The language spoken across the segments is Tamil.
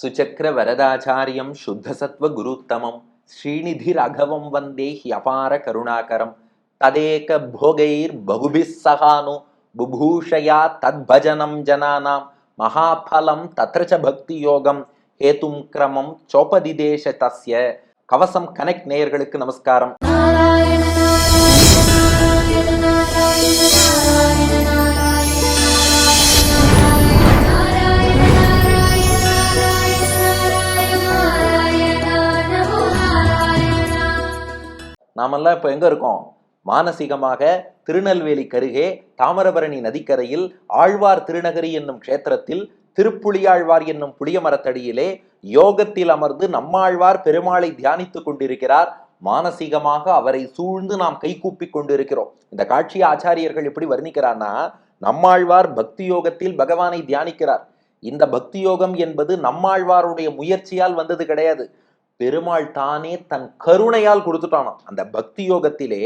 சுச்சக்ர வரதாச்சாரியம் சுத்தசத்வ குருத்தமம். ஸ்ரீநிதி ராகவம் வந்தே ஹியபார கருணாகரம். ததேக போகைர் பகுபிஸ் சகானு. புபூஷயா தத்பஜனம் ஜனானாம் மகாபலம் தத்ர ச பக்தி யோகம் ஹேதும் கிரமம் சோபதிதேச தஸ்ய கவசம் கனெக்ட் நேயர்களுக்கு நமஸ்காரம் நாமெல்லாம் இப்போ எங்கே இருக்கோம்? மானசீகமாக திருநெல்வேலி கருகே தாமிரபரணி நதிக்கரையில் ஆழ்வார் திருநகரி என்னும் க்ஷேத்திரத்தில் திருப்புலியாழ்வார் என்னும் புளிய மரத்தடியிலே யோகத்தில் அமர்ந்து நம்மாழ்வார் பெருமாளை தியானித்துக் கொண்டிருக்கிறார். மானசீகமாக அவரை சூழ்ந்து நாம் கைகூப்பி கொண்டிருக்கிறோம். இந்த காட்சியை ஆச்சாரியர்கள் எப்படி வர்ணிக்கிறான்னா நம்மாழ்வார் பக்தி யோகத்தில் பகவானை தியானிக்கிறார். இந்த பக்தி யோகம் என்பது நம்மாழ்வாருடைய முயற்சியால் வந்தது கிடையாது. பெருமாள் தானே தன் கருணையால் கொடுத்துட்டானாம். அந்த பக்தி யோகத்திலே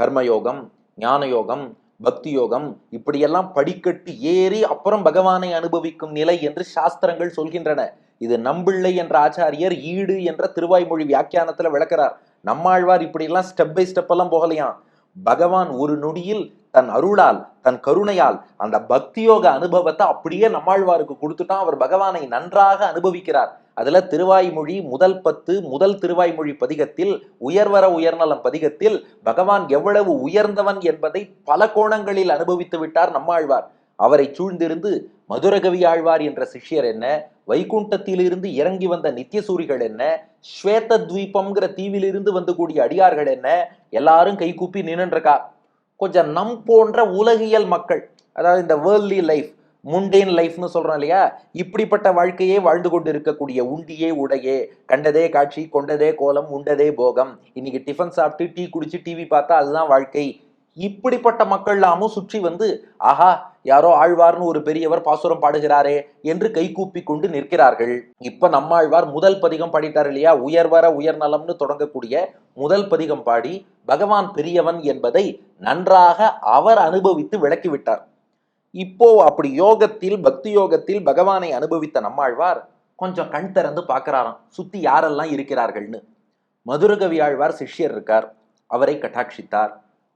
கர்மயோகம் ஞான யோகம் பக்தி யோகம் இப்படியெல்லாம் படிக்கட்டு ஏறி அப்புறம் பகவானை அனுபவிக்கும் நிலை என்று சாஸ்திரங்கள் சொல்கின்றன. இது நம்பிள்ளை என்ற ஆச்சாரியர் ஈடு என்ற திருவாய்மொழி வியாக்கியானத்துல விளக்குறார். நம்மாழ்வார் இப்படியெல்லாம் ஸ்டெப் பை ஸ்டெப் எல்லாம் போகலையாம். பகவான் ஒரு நொடியில் தன் அருளால் தன் கருணையால் அந்த பக்தியோக அனுபவத்தை அப்படியே நம்மாழ்வாருக்கு கொடுத்துட்டான் அவர் பகவானை நன்றாக அனுபவிக்கிறார். அதுல திருவாய்மொழி முதல் பத்து முதல் திருவாய்மொழி பதிகத்தில் உயர்வர உயர்நலம் பதிகத்தில் பகவான் எவ்வளவு உயர்ந்தவன் என்பதை பல கோணங்களில் அனுபவித்து விட்டார் நம்மாழ்வார். அவரை சூழ்ந்திருந்து மதுரகவி ஆழ்வார் என்ற சிஷ்யர் என்ன? வைகுண்டத்திலிருந்து இறங்கி வந்த நித்தியசூரிகள் என்ன? ஸ்வேத துவீபம்ங்கிற தீவிலிருந்து வந்து கூடிய அடியார்கள் என்ன? எல்லாரும் கைகூப்பி நின்றுருக்கா கொஞ்சம் நம் போன்ற உலகியல் மக்கள் அதாவது இந்த வேர்ல்ட்லி லைஃப் முண்டேன் லைஃப்னு சொல்கிறோம் இல்லையா? இப்படிப்பட்ட வாழ்க்கையே வாழ்ந்து கொண்டு இருக்கக்கூடிய உண்டியே உடையே கண்டதே காட்சி கொண்டதே கோலம் உண்டதே போகம். இன்னைக்கு டிஃபன் சாப்பிட்டு டீ குடிச்சு டிவி பார்த்தா அதுதான் வாழ்க்கை. இப்படிப்பட்ட மக்கள்லாமும் சுற்றி வந்து ஆஹா யாரோ ஆழ்வார்னு ஒரு பெரியவர் பாசுரம் பாடுகிறாரே என்று கைகூப்பி கொண்டு நிற்கிறார்கள். இப்ப நம்மாழ்வார் முதல் பதிகம் பாடிட்டார் இல்லையா? உயர்வர உயர்நலம்னு தொடங்கக்கூடிய முதல் பதிகம் பாடி பகவான் பெரியவன் என்பதை நன்றாக அவர் அனுபவித்து விளக்கிவிட்டார். இப்போ அப்படி யோகத்தில் பக்தி யோகத்தில் பகவானை அனுபவித்த நம்மாழ்வார் கொஞ்சம் கண் திறந்து பார்க்கிறாராம். சுத்தி யாரெல்லாம் இருக்கிறார்கள்னு. மதுரகவி ஆழ்வார் சிஷ்யர் இருக்கார். அவரை கட்டாட்சித்தார்.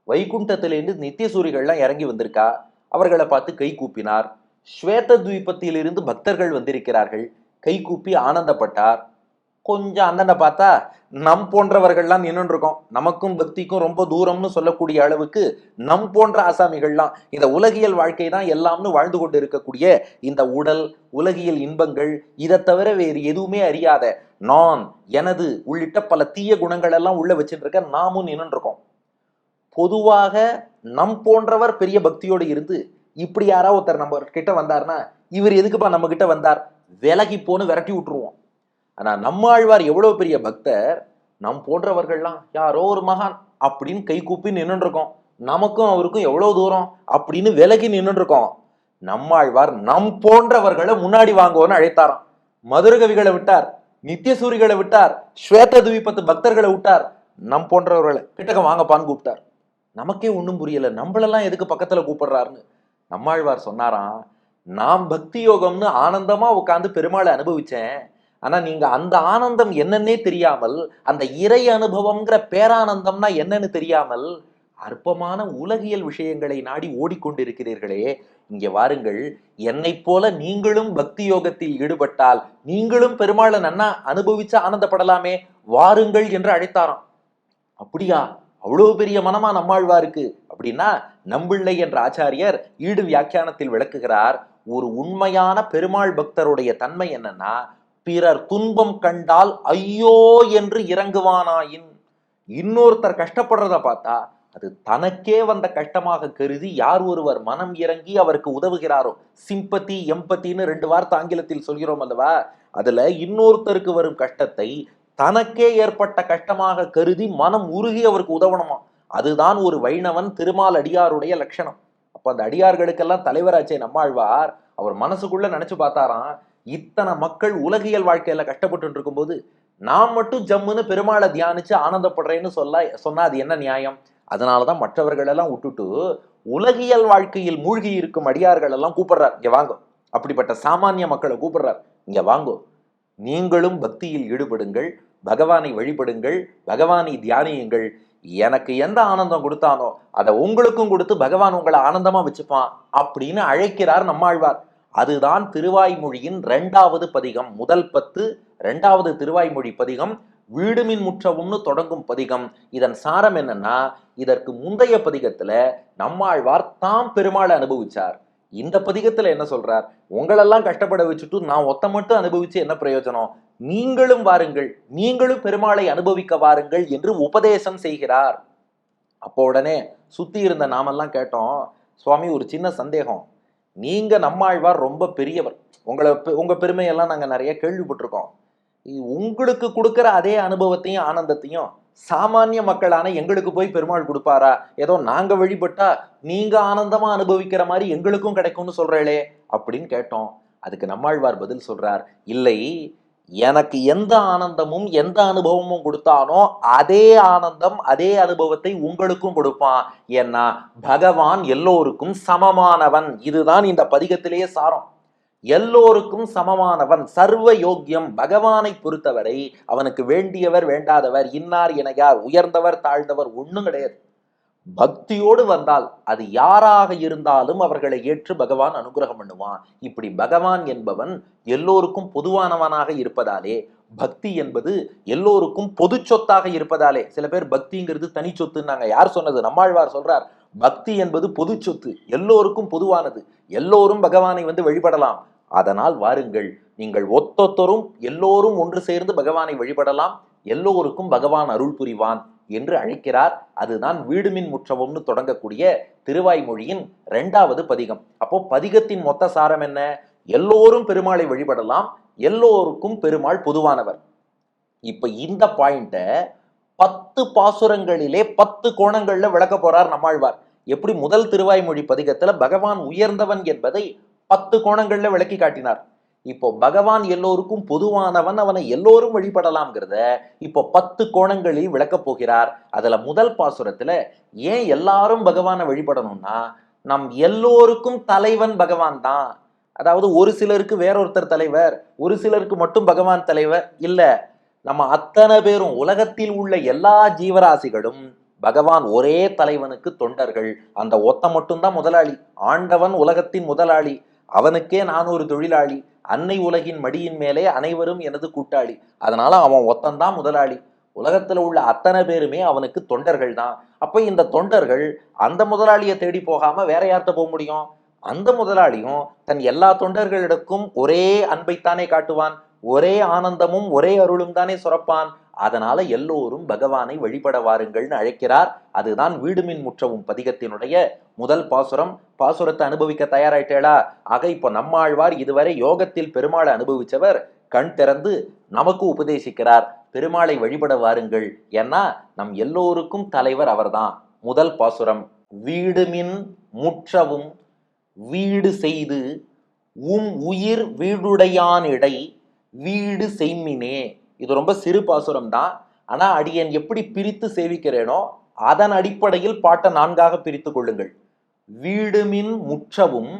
வைகுண்டத்திலிருந்து நித்தியசூரிகள்லாம் இறங்கி வந்திருக்கா? அவர்களை பார்த்து கை கூப்பினார். ஸ்வேத துவீபத்திலிருந்து பக்தர்கள் வந்திருக்கிறார்கள். கை கூப்பி ஆனந்தப்பட்டார். கொஞ்சம் அண்ணனை பார்த்தா நம் போன்றவர்கள்லாம் நின்றுருக்கோம் நமக்கும் பக்திக்கும் ரொம்ப தூரம்னு சொல்லக்கூடிய அளவுக்கு நம் போன்ற ஆசாமிகள்லாம் இந்த உலகியல் வாழ்க்கை தான் எல்லாம்னு வாழ்ந்து கொண்டு இருக்கக்கூடிய இந்த உடல் உலகியல் இன்பங்கள் இதை தவிர வேறு எதுவுமே அறியாத நான் எனது உள்ளிட்ட பல தீய குணங்கள் எல்லாம் உள்ள வச்சுட்டு இருக்க நாமும் நின்றுருக்கோம் பொதுவாக நம் போன்றவர் பெரிய பக்தியோடு இருந்து இப்படி யாராவது ஒருத்தர் நம்ம கிட்ட வந்தார்னா இவர் எதுக்குப்பா நம்ம கிட்ட வந்தார்? விலகி போன்னு விரட்டி விட்டுருவோம். ஆனால் நம்மாழ்வார் எவ்வளோ பெரிய பக்தர்? நம் போன்றவர்கள்லாம் யாரோ ஒரு மகான் அப்படின்னு கை கூப்பி நின்றுருக்கோம் நமக்கும் அவருக்கும் எவ்வளோ தூரம் அப்படின்னு விலகி நின்றுருக்கோம் நம்மாழ்வார் நம் போன்றவர்களை முன்னாடி வாங்குவோன்னு அழைத்தாராம். மதுரகவிகளை விட்டார் நித்தியசூரிகளை விட்டார் ஸ்வேத துவிபத்து பக்தர்களை விட்டார் நம் போன்றவர்களை கிட்டக்க வாங்கப்பான்னு கூப்பிட்டார். நமக்கே ஒன்றும் புரியலை. நம்மளெல்லாம் எதுக்கு பக்கத்தில் கூப்பிடுறாருன்னு. நம்மாழ்வார் சொன்னாராம் நான் பக்தி யோகம்னு ஆனந்தமாக உட்காந்து பெருமாளை அனுபவித்தேன் ஆனால் நீங்கள் அந்த ஆனந்தம் என்னன்னே தெரியாமல் அந்த இறை அனுபவம்ங்கிற பேரானந்தம்னா என்னன்னு தெரியாமல் அற்பமான உலகியல் விஷயங்களை நாடி ஓடிக்கொண்டிருக்கிறீர்களே. இங்கே வாருங்கள். என்னைப் போல நீங்களும் பக்தி யோகத்தில் ஈடுபட்டால் நீங்களும் பெருமாளை நன்னா அனுபவிச்சு ஆனந்தப்படலாமே. வாருங்கள் என்று அழைத்தாராம். அப்படியா? அவ்வளோ பெரிய மனமா நம்மாழ்வாருக்கு? அப்படின்னா நம்பிள்ளை என்ற ஆச்சாரியர் ஈடு வியாக்கியானத்தில் விளக்குகிறார் ஒரு உண்மையான பெருமாள் பக்தருடைய தன்மை என்னன்னா பிறர் துன்பம் கண்டால் ஐயோ என்று இறங்குவானாயின். இன்னொருத்தர் கஷ்டப்படுறத பார்த்தா அது தனக்கே வந்த கஷ்டமாக கருதி யார் ஒருவர் மனம் இறங்கி அவருக்கு உதவுகிறாரோ? சிம்பத்தி எம்பத்தின்னு ரெண்டு வார்த்தை ஆங்கிலத்தில் சொல்கிறோம் அல்லவா? அதுல இன்னொருத்தருக்கு வரும் கஷ்டத்தை தனக்கே ஏற்பட்ட கஷ்டமாக கருதி மனம் உருகி அவருக்கு உதவணுமா? அதுதான் ஒரு வைணவன் திருமால் அடியாருடைய லட்சணம். அப்ப அந்த அடியார்களுக்கெல்லாம் தலைவராச்சே நம்மாழ்வார். அவர் மனசுக்குள்ள நினைச்சு பார்த்தாராம் இத்தனை மக்கள் உலகியல் வாழ்க்கையில கஷ்டப்பட்டு இருக்கும்போது நான் மட்டும் ஜம்முன்னு பெருமாளை தியானிச்சு ஆனந்தப்படுறேன்னு சொல்ல சொன்னா அது என்ன நியாயம்? அதனாலதான் மற்றவர்கள் எல்லாம் விட்டுட்டு உலகியல் வாழ்க்கையில் மூழ்கி இருக்கும் அடியார்கள் எல்லாம் கூப்பிடுறார். இங்க வாங்கோ. அப்படிப்பட்ட சாமானிய மக்களை கூப்பிடுறார். இங்க வாங்கோ. நீங்களும் பக்தியில் ஈடுபடுங்கள் பகவானை வழிபடுங்கள் பகவானை தியானியுங்கள். எனக்கு எந்த ஆனந்தம் கொடுத்தானோ அதை உங்களுக்கும் கொடுத்து பகவான் உங்களை ஆனந்தமா வச்சுப்பான் அப்படின்னு அழைக்கிறார் நம்மாழ்வார். அதுதான் திருவாய்மொழியின் ரெண்டாவது பதிகம் முதல் பத்து ரெண்டாவது திருவாய்மொழி பதிகம் வீடுமின் முற்றவும்னு தொடங்கும் பதிகம். இதன் சாரம் என்னன்னா இதற்கு முந்தைய பதிகத்துல நம்மாழ்வார் தாம் பெருமாளை அனுபவிச்சார். இந்த பதிகத்துல என்ன சொல்றார்? உங்களெல்லாம் கஷ்டப்பட வச்சுட்டு நான் ஒத்த மட்டும் அனுபவிச்சு என்ன பிரயோஜனம்? நீங்களும் வாருங்கள் நீங்களும் பெருமாளை அனுபவிக்க வாருங்கள் என்று உபதேசம் செய்கிறார். அப்போ உடனே சுத்தி இருந்த நாமெல்லாம் கேட்டோம் சுவாமி ஒரு சின்ன சந்தேகம். நீங்க நம்மாழ்வார் ரொம்ப பெரியவர். உங்களை பெ- உங்க பெருமையெல்லாம் நாங்க நிறைய கேள்விப்பட்டிருக்கோம். உங்களுக்கு கொடுக்குற அதே அனுபவத்தையும் ஆனந்தத்தையும் சாமானிய மக்களான எங்களுக்கு போய் பெருமாள் கொடுப்பாரா? ஏதோ நாங்க வழிபட்டா நீங்க ஆனந்தமா அனுபவிக்கிற மாதிரி எங்களுக்கும் கிடைக்கும்னு சொல்றீங்களே? அப்படின்னு கேட்டோம். அதுக்கு நம்மாழ்வார் பதில் சொல்றார் இல்லை எனக்கு எந்த ஆனந்தமும் எந்த அனுபவமும் கொடுத்தானோ அதே ஆனந்தம் அதே அனுபவத்தை உங்களுக்கும் கொடுப்பான். ஏன்னா பகவான் எல்லோருக்கும் சமமானவன். இதுதான் இந்த பதிகத்திலேயே சாரம். எல்லோருக்கும் சமமானவன் சர்வ யோக்கியம் பகவானை பொறுத்தவரை அவனுக்கு வேண்டியவர் வேண்டாதவர் இன்னார் என யார் உயர்ந்தவர் தாழ்ந்தவர் ஒன்றும் கிடையாது. பக்தியோடு வந்தால் அது யாராக இருந்தாலும் அவர்களை ஏற்று பகவான் அனுகிரகம் பண்ணுவான். இப்படி பகவான் என்பவன் எல்லோருக்கும் பொதுவானவனாக இருப்பதாலே பக்தி என்பது எல்லோருக்கும் பொது சொத்தாக இருப்பதாலே சில பேர் பக்திங்கிறது தனி சொத்துன்னாங்க. யார் சொன்னது? நம்மாழ்வார் சொல்றார். பக்தி என்பது பொது சொத்து. எல்லோருக்கும் பொதுவானது. எல்லோரும் பகவானை வந்து வழிபடலாம். அதனால் வாருங்கள் நீங்கள் ஒத்தொத்தரும் எல்லோரும் ஒன்று சேர்ந்து பகவானை வழிபடலாம். எல்லோருக்கும் பகவான் அருள் புரிவான் என்று அழைக்கிறார். அதுதான் வீடுமின் முற்றவம்னு தொடங்கக்கூடிய திருவாய்மொழியின் இரண்டாவது பதிகம். அப்போ பதிகத்தின் மொத்த சாரம் என்ன? எல்லோரும் பெருமாளை வழிபடலாம். எல்லோருக்கும் பெருமாள் பொதுவானவர். இப்ப இந்த பாயிண்ட்டை பத்து பாசுரங்களிலே பத்து கோணங்கள்ல விளக்க போறார் நம்மாழ்வார். எப்படி முதல் திருவாய்மொழி பதிகத்துல பகவான் உயர்ந்தவன் என்பதை பத்து கோணங்கள்ல விளக்கி காட்டினார். இப்போ பகவான் எல்லோருக்கும் பொதுவானவன் அவனை எல்லோரும் வழிபடலாம்ங்கிறத இப்போ பத்து கோணங்களில் விளக்கப் போகிறார். அதுல முதல் பாசுரத்துல ஏன் எல்லாரும் பகவானை வழிபடணும்னா நம் எல்லோருக்கும் தலைவன் பகவான் தான். அதாவது ஒரு சிலருக்கு வேறொருத்தர் தலைவர் ஒரு சிலருக்கு மட்டும் பகவான் தலைவர் இல்ல. நம்ம அத்தனை பேரும் உலகத்தில் உள்ள எல்லா ஜீவராசிகளும் பகவான் ஒரே தலைவனுக்கு தொண்டர்கள். அந்த ஒத்த மட்டும்தான் முதலாளி. ஆண்டவன் உலகத்தின் முதலாளி. அவனுக்கே நான் ஒரு தொழிலாளி அன்னை உலகின் மடியின் மேலே அனைவரும் எனது கூட்டாளி. அதனால அவன் ஒத்தன்தான் முதலாளி. உலகத்துல உள்ள அத்தனை பேருமே அவனுக்கு தொண்டர்கள் தான் அப்ப இந்த தொண்டர்கள் அந்த முதலாளியை தேடி போகாம வேற யார்கிட்ட போக முடியும்? அந்த முதலாளியும் தன் எல்லா தொண்டர்களிடக்கும் ஒரே அன்பைத்தானே காட்டுவான். ஒரே ஆனந்தமும் ஒரே அருளும் தானே சுரப்பான். அதனால எல்லோரும் பகவானை வழிபட வாருங்கள்னு அழைக்கிறார். அதுதான் வீடுமின் முற்றவும் பதிகத்தினுடைய முதல் பாசுரம். பாசுரத்தை அனுபவிக்க தயாராயிட்டேடா ஆக இப்போ நம்மாழ்வார் இதுவரை யோகத்தில் பெருமாளை அனுபவிச்சவர் கண் திறந்து நமக்கு உபதேசிக்கிறார். பெருமாளை வழிபட வாருங்கள். ஏன்னா நம் எல்லோருக்கும் தலைவர் அவர்தான். முதல் பாசுரம். வீடுமின் முற்றவும் வீடு செய்து உம் உயிர் வீடுடையானிடை வீடு செய்மினே. இது ரொம்ப சிறு பாசுரம் தான் ஆனா அடியன் எப்படி பிரித்து சேவிக்கிறேனோ அதன் அடிப்படையில் பாட்டை நான்காக பிரித்து கொள்ளுங்கள். வீடுமின் முற்றவும்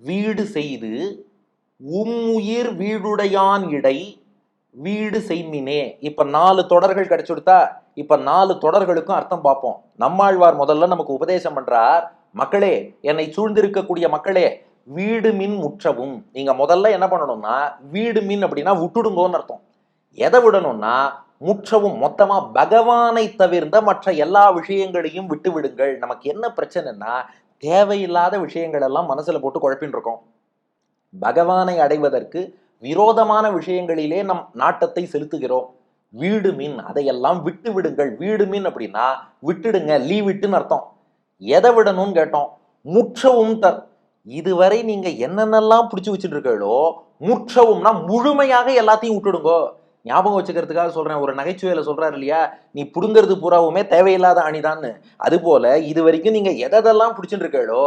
வீடு செய்து உம்முயிர் வீடுடையான் இடை வீடு செய்மினே. இப்ப நாலு தொடர்கள் கிடைச்சுடுத்தா இப்ப நாலு தொடர்களுக்கும் அர்த்தம் பார்ப்போம். நம்மாழ்வார் முதல்ல நமக்கு உபதேசம் பண்றார் மக்களே என்னை சூழ்ந்திருக்கக்கூடிய மக்களே வீடு மின் முற்றவும். நீங்க முதல்ல என்ன பண்ணணும்னா வீடு மின் அப்படின்னா விட்டுடுங்கோன்னு அர்த்தம். எதை விடணும்னா முற்றவும் மொத்தமா பகவானை தவிர்ந்த மற்ற எல்லா விஷயங்களையும் விட்டு விடுங்கள் நமக்கு என்ன பிரச்சனைன்னா தேவையில்லாத விஷயங்கள் எல்லாம் மனசுல போட்டு குழப்பின்னு இருக்கோம். பகவானை அடைவதற்கு விரோதமான விஷயங்களிலே நம் நாட்டத்தை செலுத்துகிறோம். வீடு மீன் அதையெல்லாம் விட்டு விடுங்கள் வீடு மீன் அப்படின்னா விட்டுடுங்க லீவ் விட்டுன்னு அர்த்தம். எதை விடணும்னு கேட்டோம்? முற்றவும் தர். இதுவரை நீங்க என்னென்னலாம் பிடிச்சி வச்சுட்டு இருக்கீங்களோ முற்றவும்னா முழுமையாக எல்லாத்தையும் விட்டுடுங்கோ. ஞாபகம் வச்சுக்கிறதுக்காக சொல்கிறேன் ஒரு நகைச்சுவையில் சொல்கிறார் இல்லையா? நீ பிடுங்கிறது பூராவுமே தேவையில்லாத அணிதான்னு. அதுபோல் இது வரைக்கும் நீங்கள் எதெல்லாம் பிடிச்சிட்டுருக்கீளோ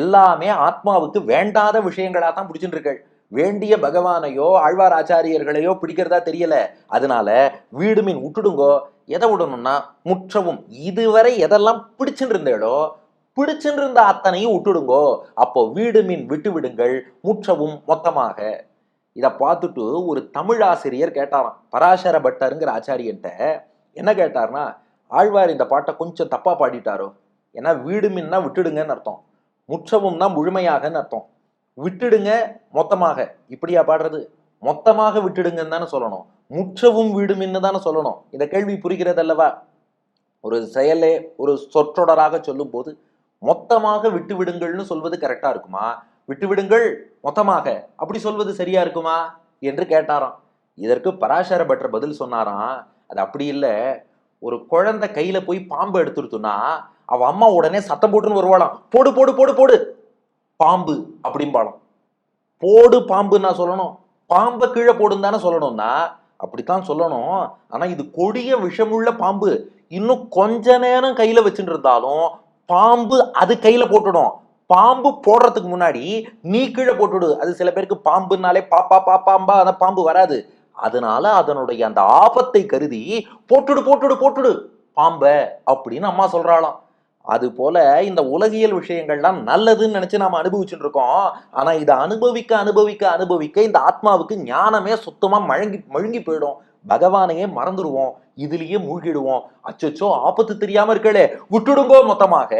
எல்லாமே ஆத்மாவுக்கு வேண்டாத விஷயங்களா தான் பிடிச்சிட்டுருக்கள் வேண்டிய பகவானையோ ஆழ்வார் ஆச்சாரியர்களையோ பிடிக்கிறதா தெரியல. அதனால வீடு மீன் விட்டுடுங்கோ எதை விடணும்னா முற்றவும் இதுவரை எதெல்லாம் பிடிச்சுட்டு இருந்தேளோ பிடிச்சுட்டு இருந்த அத்தனையும் விட்டுடுங்கோ அப்போ வீடு மீன் விட்டு விடுங்கள் முற்றவும் மொத்தமாக. இதை பார்த்துட்டு ஒரு தமிழ் ஆசிரியர் கேட்டாராம். பராசர பட்டருங்கிற ஆச்சாரியன்ட்ட என்ன கேட்டார்னா ஆழ்வார் இந்த பாட்டை கொஞ்சம் தப்பாக பாடிட்டாரோ? ஏன்னா வீடுமின்னா விட்டுடுங்கன்னு அர்த்தம். முற்றவும்னா முழுமையாகன்னு அர்த்தம். விட்டுடுங்க மொத்தமாக. இப்படியா பாடுறது? மொத்தமாக விட்டுடுங்கன்னு தானே சொல்லணும். முற்றவும் வீடுமின்னு தானே சொல்லணும். இந்த கேள்வி புரிகிறது அல்லவா ஒரு செயலே ஒரு சொற்றொடராக சொல்லும்போது மொத்தமாக விட்டு விடுங்கள்னு சொல்வது கரெக்டாக இருக்குமா? விட்டுவிடுங்கள் மொத்தமாக. அப்படி சொல்வது சரியா இருக்குமா? என்று கேட்டாராம். இதற்கு பராசர பட்டர் பதில் சொன்னாராம் அது அப்படி இல்லை. ஒரு குழந்தை கையில போய் பாம்பு எடுத்துருத்துனா அவ அம்மா உடனே சத்தம் போட்டுன்னு வருவாளாம். போடு போடு போடு போடு. பாம்பு அப்படிம்பாளாம். போடு பாம்பு நான் சொல்லணும். பாம்பை கீழே போடுன்னு தானே சொல்லணும்னா? அப்படித்தான் சொல்லணும். ஆனா இது கொடிய விஷமுள்ள பாம்பு. இன்னும் கொஞ்ச நேரம் கையில வச்சுட்டு இருந்தாலும் பாம்பு அது கையில போட்டுடும். பாம்பு போடுறதுக்கு முன்னாடி நீ கீழே போட்டுடு அது சில பேருக்கு பாம்புனாலே பாப்பா பாப்பாம்பா அந்த பாம்பு வராது. அதனால அதனுடைய அந்த ஆபத்தை கருதி போட்டுடு போட்டுடு போட்டுடு பாம்ப அப்படின்னு அம்மா சொல்றாளாம். அது போல இந்த உலகியல் விஷயங்கள்லாம் நல்லதுன்னு நினைச்சு நாம அனுபவிச்சுட்டு இருக்கோம். ஆனா இதை அனுபவிக்க அனுபவிக்க அனுபவிக்க இந்த ஆத்மாவுக்கு ஞானமே சுத்தமா மழங்கி மழுங்கி போயிடும். பகவானையே மறந்துடுவோம் இதுலயே மூழ்கிடுவோம். அச்சச்சோ ஆபத்து தெரியாம இருக்கலே. விட்டுடுங்கோ மொத்தமாக.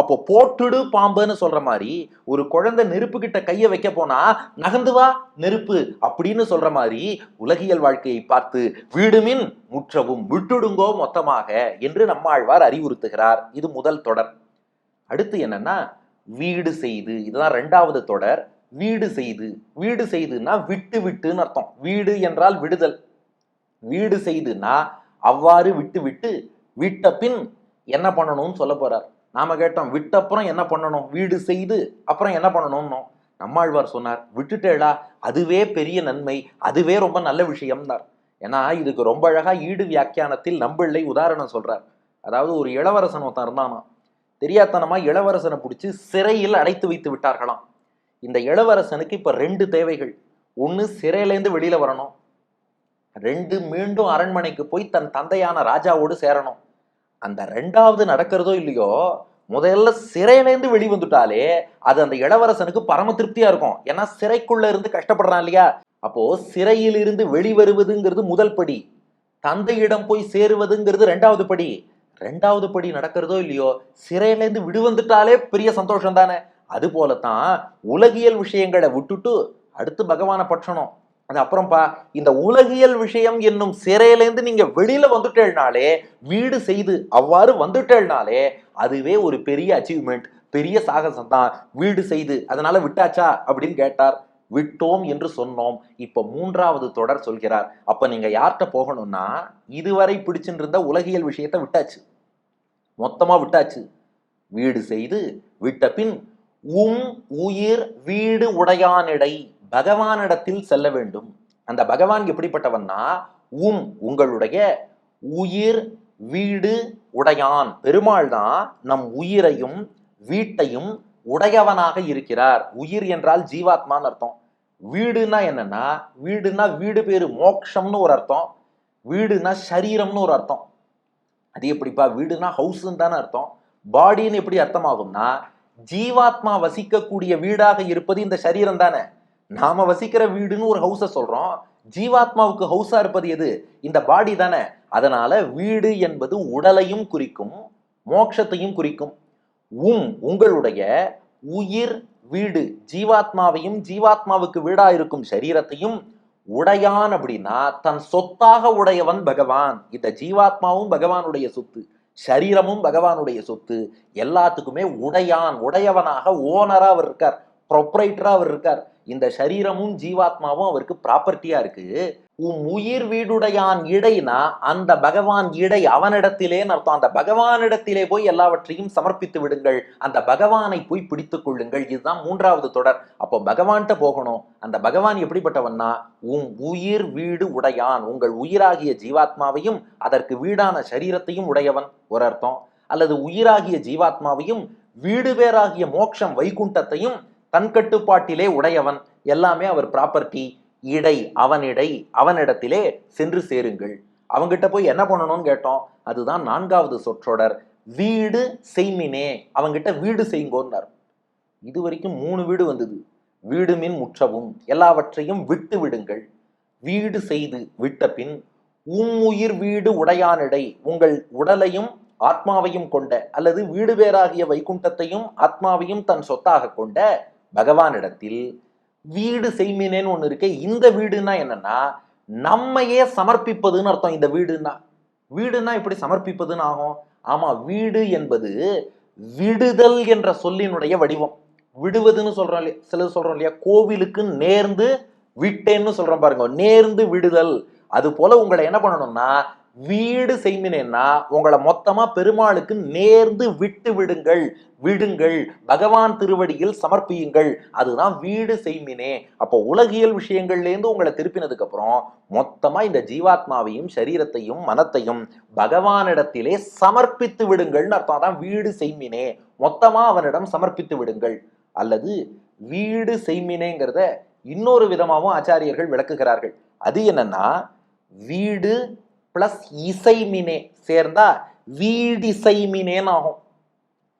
அப்போ போட்டுடு பாம்புன்னு சொல்ற மாதிரி ஒரு குழந்தை நெருப்பு கிட்ட கைய வைக்க போனா நகர்ந்து வா நெருப்பு அப்படின்னு சொல்ற மாதிரி உலகியல் வாழ்க்கையை பார்த்து வீடுமின் முற்றவும் விட்டுடுங்கோ மொத்தமாக என்று நம்மாழ்வார் அறிவுறுத்துகிறார். இது முதல் தொடர். அடுத்து என்னன்னா வீடு செய்து இதுதான் ரெண்டாவது தொடர். வீடு செய்து வீடு செய்துன்னா விட்டு விட்டுன்னு அர்த்தம். வீடு என்றால் விடுதல். வீடு செய்துன்னா அவ்வாறு விட்டு விட்டு விட்ட பின் என்ன பண்ணணும்னு சொல்ல போறார். நாம கேட்டோம் விட்டப்புறம் என்ன பண்ணணும்? வீடு செய்து அப்புறம் என்ன பண்ணணும்னோம் நம்மாழ்வார் சொன்னார் விட்டுட்டேடா அதுவே பெரிய நன்மை அதுவே ரொம்ப நல்ல விஷயம்னார். ஏன்னா இதுக்கு ரொம்ப அழகா ஈடு வியாக்கியானத்தில் நம்பிள்ளை உதாரணம் சொல்றார். அதாவது ஒரு இளவரசன் ஒருத்தன் இருந்தானா தெரியாதனமா இளவரசனை பிடிச்சி சிறையில் அடைத்து வைத்து விட்டார்களாம். இந்த இளவரசனுக்கு இப்ப ரெண்டு தேவைகள். ஒன்று சிறையிலேருந்து வெளியில வரணும் ரெண்டு மீண்டும் அரண்மனைக்கு போய் தன் தந்தையான ராஜாவோடு சேரணும். அந்த ரெண்டாவது நடக்கிறதோ இல்லையோ முதல்ல சிறையிலேருந்து வெளிவந்துட்டாலே அது அந்த இளவரசனுக்கு பரம திருப்தியா இருக்கும். ஏன்னா சிறைக்குள்ள இருந்து கஷ்டப்படுறான் இல்லையா? அப்போ சிறையில் இருந்து வெளிவருவதுங்கிறது முதல் படி. தந்தையிடம் போய் சேருவதுங்கிறது ரெண்டாவது படி. ரெண்டாவது படி நடக்கிறதோ இல்லையோ சிறையிலேருந்து விடுவந்துட்டாலே பெரிய சந்தோஷம் தானே அது போலத்தான் உலகியல் விஷயங்களை விட்டுட்டு அடுத்து பகவானை பற்றணும். அது அப்புறம்ப்பா இந்த உலகியல் விஷயம் என்னும் சிறையிலேருந்து நீங்க வெளியில வந்துட்டேனாலே வீடு செய்து அவ்வாறு வந்துட்டேனாலே அதுவே ஒரு பெரிய அச்சீவ்மெண்ட் பெரிய சாகசம் தான் வீடு செய்து அதனால விட்டாச்சா? அப்படின்னு கேட்டார். விட்டோம் என்று சொன்னோம். இப்ப மூன்றாவது தொடர் சொல்கிறார். அப்ப நீங்க யார்கிட்ட போகணும்னா இதுவரை பிடிச்சிட்டு இருந்த உலகியல் விஷயத்தை விட்டாச்சு. மொத்தமா விட்டாச்சு. வீடு செய்து விட்ட பின் உம் உயிர் வீடு உடையானிடை பகவானிடத்தில் செல்ல வேண்டும். அந்த பகவான் எப்படிப்பட்டவன்னா உம் உங்களுடைய உயிர் வீடு உடையான். பெருமாள் தான் நம் உயிரையும் வீட்டையும் உடையவனாக இருக்கிறார். உயிர் என்றால் ஜீவாத்மான்னு அர்த்தம். வீடுனா என்னன்னா வீடுனா வீடு பேரு மோக்ஷம்னு ஒரு அர்த்தம். வீடுனா சரீரம்னு ஒரு அர்த்தம். அது எப்படிப்பா? வீடுனா ஹவுஸ்ன்னு தானே அர்த்தம். பாடின்னு எப்படி அர்த்தமாகும்னா ஜீவாத்மா வசிக்கக்கூடிய வீடாக இருப்பது இந்த சரீரம் தானே நாம வசிக்கிற வீடுன்னு ஒரு ஹவுஸை சொல்றோம். ஜீவாத்மாவுக்கு ஹவுஸா இருப்பது எது? இந்த பாடி தானே. அதனால வீடு என்பது உடலையும் குறிக்கும் மோட்சத்தையும் குறிக்கும். உம் உங்களுடைய உயிர் வீடு ஜீவாத்மாவையும் ஜீவாத்மாவுக்கு வீடா இருக்கும் சரீரத்தையும் உடையான் அப்படின்னா தன் சொத்தாக உடையவன் பகவான். இந்த ஜீவாத்மாவும் பகவானுடைய சொத்து சரீரமும் பகவானுடைய சொத்து. எல்லாத்துக்குமே உடையான் உடையவனாக ஓனரா அவர் இருக்கார். ப்ரொப்ரைட்டராக அவர் இருக்கார். இந்த சரீரமும் ஜீவாத்மாவும் அவருக்கு ப்ராப்பர்ட்டியாக இருக்குது உம் உயிர் வீடுடையான் இடைனா அந்த பகவான் இடை அவனிடத்திலேன்னு அர்த்தம். அந்த பகவானிடத்திலே போய் எல்லாவற்றையும் சமர்ப்பித்து விடுங்கள். அந்த பகவானை போய் பிடித்து கொள்ளுங்கள். இதுதான் மூன்றாவது தொடர். அப்போ பகவான்கிட்ட போகணும். அந்த பகவான் எப்படிப்பட்டவன்னா உம் உயிர் வீடு உடையான். உங்கள் உயிராகிய ஜீவாத்மாவையும் அதற்கு வீடான சரீரத்தையும் உடையவன். ஒரு அர்த்தம். அல்லது உயிராகிய ஜீவாத்மாவையும் வீடு பேராகிய மோட்சம் வைகுண்டத்தையும் தன் கட்டுப்பாட்டிலே உடையவன். எல்லாமே அவர் ப்ராப்பர்ட்டி இடை அவனிடை அவனிடத்திலே சென்று சேருங்கள். அவங்கிட்ட போய் என்ன பண்ணணும்னு கேட்டோம்? அதுதான் நான்காவது சொற்றொடர். வீடு செய்மினே அவங்கிட்ட வீடு செய்ங்கோன்னார் இது வரைக்கும் மூணு வீடு வந்தது. வீடு மின் முற்றவும் எல்லாவற்றையும் விட்டு விடுங்கள். வீடு செய்து விட்ட பின் உம்முயிர் வீடு உடையானிடை உங்கள் உடலையும் ஆத்மாவையும் கொண்ட அல்லது வீடு பேராகிய வைகுண்டத்தையும் ஆத்மாவையும் தன் சொத்தாக கொண்ட பகவானிடத்தில் வீடு செய்மினேன்னு ஒன்று இருக்கு இந்த வீடுனா என்னன்னா நம்மையே சமர்ப்பிப்பதுன்னு அர்த்தம். இந்த வீடுன்னா வீடுனா இப்படி சமர்ப்பிப்பதுன்னு ஆகும்? ஆமா வீடு என்பது விடுதல் என்ற சொல்லினுடைய வடிவம். விடுவதுன்னு சொல்றோம் இல்லையா? சிலர் சொல்றோம் இல்லையா? கோவிலுக்கு நேர்ந்து விட்டேன்னு சொல்றோம் பாருங்க. நேர்ந்து விடுதல். அது போல உங்களை என்ன பண்ணணும்னா வீடு செய்மினேன்னா உங்களை மொத்தமா பெருமாளுக்கு நேர்ந்து விட்டு விடுங்கள் விடுங்கள் பகவான் திருவடியில் சமர்ப்பியுங்கள். அதுதான் வீடு செய்மினே. அப்போ உலகியல் விஷயங்கள்லேருந்து உங்களை திருப்பினதுக்கு அப்புறம் மொத்தமா இந்த ஜீவாத்மாவையும் சரீரத்தையும் மனத்தையும் பகவானிடத்திலே சமர்ப்பித்து விடுங்கள்னு அர்த்தம். தான் வீடு செய்மினே. மொத்தமா அவனிடம் சமர்ப்பித்து விடுங்கள். அல்லது வீடு செய்மினேங்கிறத இன்னொரு விதமாகவும் ஆச்சாரியர்கள் விளக்குகிறார்கள். அது என்னன்னா வீடு பிளஸ் இசைமினே சேர்ந்தா வீடிசைமினேன்னு ஆகும்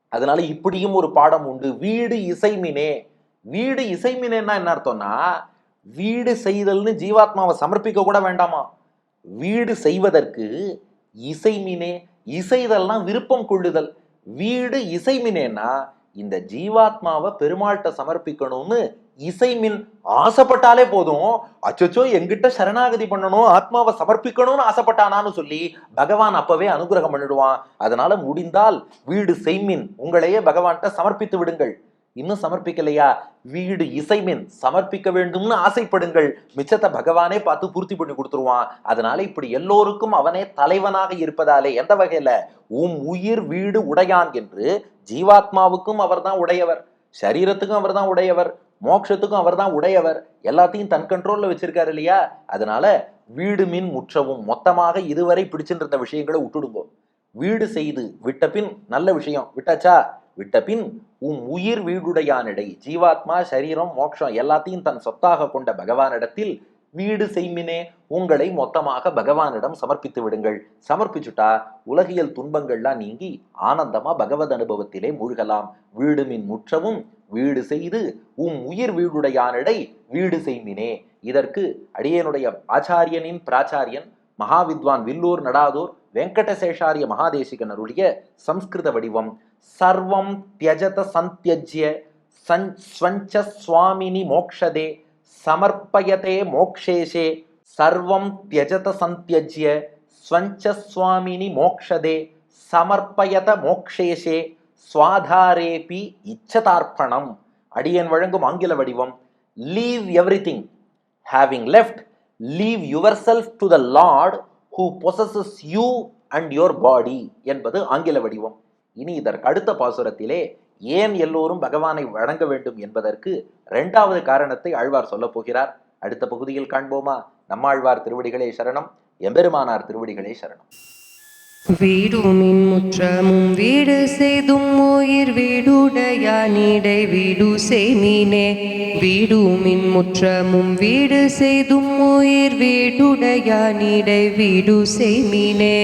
அதனால இப்படியும் ஒரு பாடம் உண்டு. வீடு இசைமினே. வீடு இசைமினேன்னா என்ன அர்த்தம்னா வீடு செய்தல்னு ஜீவாத்மாவை சமர்ப்பிக்க கூட வேண்டாமா? வீடு செய்வதற்கு இசைமினே இசைதல்னா விருப்பம் கொள்ளுதல். வீடு இசைமினேன்னா இந்த ஜீவாத்மாவை பெருமாள்கிட்ட சமர்ப்பிக்கணும்னு இசை மின் ஆசைப்பட்டாலே போதும். அச்சச்சோ எங்கிட்ட சரணாகதி பண்ணணும் ஆத்மாவை சமர்ப்பிக்கணும்னு ஆசைப்பட்டானான்னு சொல்லி பகவான் அப்பவே அனுகிரகம் பண்ணிடுவான். அதனால முடிந்தால் வீடு செய்மின் உங்களையே பகவான்கிட்ட சமர்ப்பித்து விடுங்கள். இன்னும் சமர்ப்பிக்கலையா? வீடு இசைமின் சமர்ப்பிக்க வேண்டும்னு ஆசைப்படுங்கள். மிச்சத்தை பகவானே பார்த்து பூர்த்தி பண்ணி கொடுத்துருவான். அதனால இப்படி எல்லோருக்கும் அவனே தலைவனாக இருப்பதாலே எந்த வகையில? உம் உயிர் வீடு உடையான் என்று ஜீவாத்மாவுக்கும் அவர்தான் உடையவர். சரீரத்துக்கும் அவர்தான் உடையவர். மோட்சத்துக்கும் அவர்தான் உடையவர். எல்லாத்தையும் தன் கண்ட்ரோலில் வச்சிருக்காரு இல்லையா? அதனால வீடு மின் முற்றவும் மொத்தமாக இதுவரை பிடிச்சிருந்த விஷயங்களை விட்டுடுங்கோ. வீடு செய்து விட்ட பின் நல்ல விஷயம். விட்டாச்சா? விட்ட பின் உம் உயிர் வீடுடையானிடை. ஜீவாத்மா சரீரம் மோட்சம் எல்லாத்தையும் தன் சொத்தாக கொண்ட பகவானிடத்தில் வீடு செய்மினே. உங்களை மொத்தமாக பகவானிடம் சமர்ப்பித்து விடுங்கள். சமர்ப்பிச்சுட்டா உலகியல் துன்பங்கள்லாம் நீங்கி ஆனந்தமா பகவத் அனுபவத்திலே மூழ்கலாம். வீடு மின் முற்றவும் வீடு செய்து உம் உயிர் வீடுடையானிடை வீடு செய்மினே. இதற்கு அடியனுடைய ஆச்சாரியனின் பிராச்சாரியன் மகாவித்வான் வில்லூர் நடாதூர் வெங்கடசேஷாரிய மகாதேசிகன் அருளிய சம்ஸ்கிருத வடிவம். சர்வம் தியஜத சந்தியஜ்ய சஞ் ஸ்வஞ்ச சுவாமினி மோக்ஷதே சமர்ப்பயதே மோக்ஷேஷே. சர்வம் தியஜத சந்தியஜ்ய ஸ்வஞ்ச சுவாமினி மோக்ஷதே சமர்ப்பயத மோக்ஷேஷே. சுவாதாரேபி இச்சதார்ப்பணம். அடியன் வழங்கும் ஆங்கில வடிவம் leave everything having left leave yourself to the Lord who possesses you and your body என்பது ஆங்கில வடிவம். இனி இதற்கு அடுத்த பாசுரத்திலே ஏன் எல்லோரும் பகவானை வணங்க வேண்டும் என்பதற்கு இரண்டாவது காரணத்தை ஆழ்வார் சொல்லப் போகிறார். அடுத்த பகுதியில் காண்போமா? நம்மாழ்வார் திருவடிகளே சரணம் எம்பெருமானார் திருவடிகளே சரணம். வீடுமின் முற்றமும் வீடு செய்தும் உயிர் வீடுடையானிடை வீடு செய்மினே வீடுமின் முற்றமும் வீடு செய்தும் உயிர் வீடுடையானிடை வீடு செய்மினே